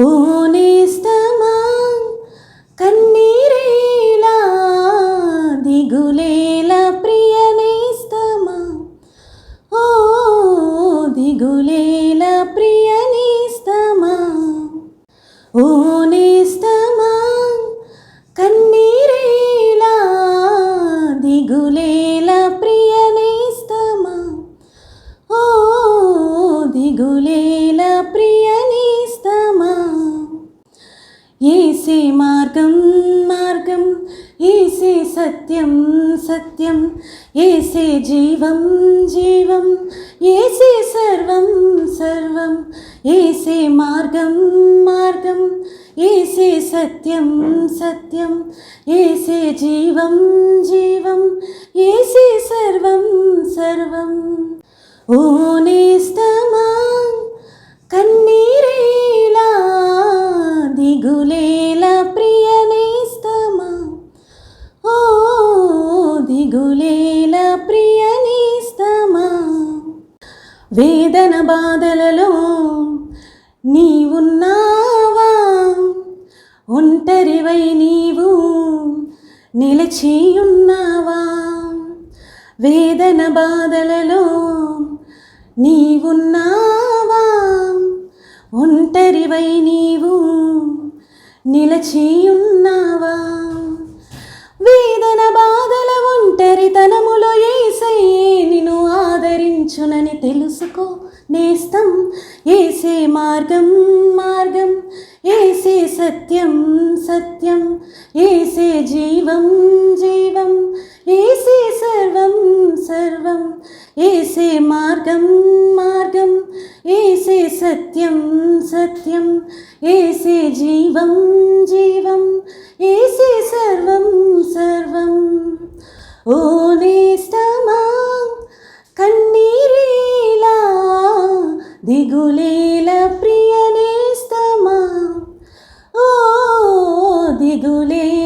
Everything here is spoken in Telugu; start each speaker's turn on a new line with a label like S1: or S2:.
S1: ఓ నేస్తమా కన్నీరేలా దిగులేల ప్రియ నేస్తమా? ఓ దిగులేల ప్రియ నేస్తమా? ఓ నేస్తమా కన్నీరేలా దిగులేల ప్రియ నేస్తమా? ఓ దిగులే ఏసే మార్గం మార్గం. ఏసే సత్యం సత్యం. ఏసే జీవం జీవం. ఏసే సర్వం సర్వం. ఏసే మార్గం మార్గం. ఏసే సత్యం సత్యం. ఏసే జీవం జీవం. ఏసే సర్వం సర్వం. ఓ నేస్తమా వేదన బాధలలో నీవున్నావా? ఒంటరివై నీవు నిలిచియున్నావా? వేదన బాధలలో నీవున్నావా? ఒంటరివై నీవు నిలచియున్నావా? ఆదరించునని తెలుసుకో నేస్తం ఏసే మార్గం మార్గం. ఏసే సత్యం సత్యం. ఏసే జీవం జీవం. ఏసే సర్వం సర్వం. ఏసే మార్గం మార్గం. ఏసే సత్యం సత్యం. ఏసే జీవం జీవం. ఏసే సర్వం సర్వం. ఓ దిగులేల ప్రియనేస్తమా? ఓ దిగులే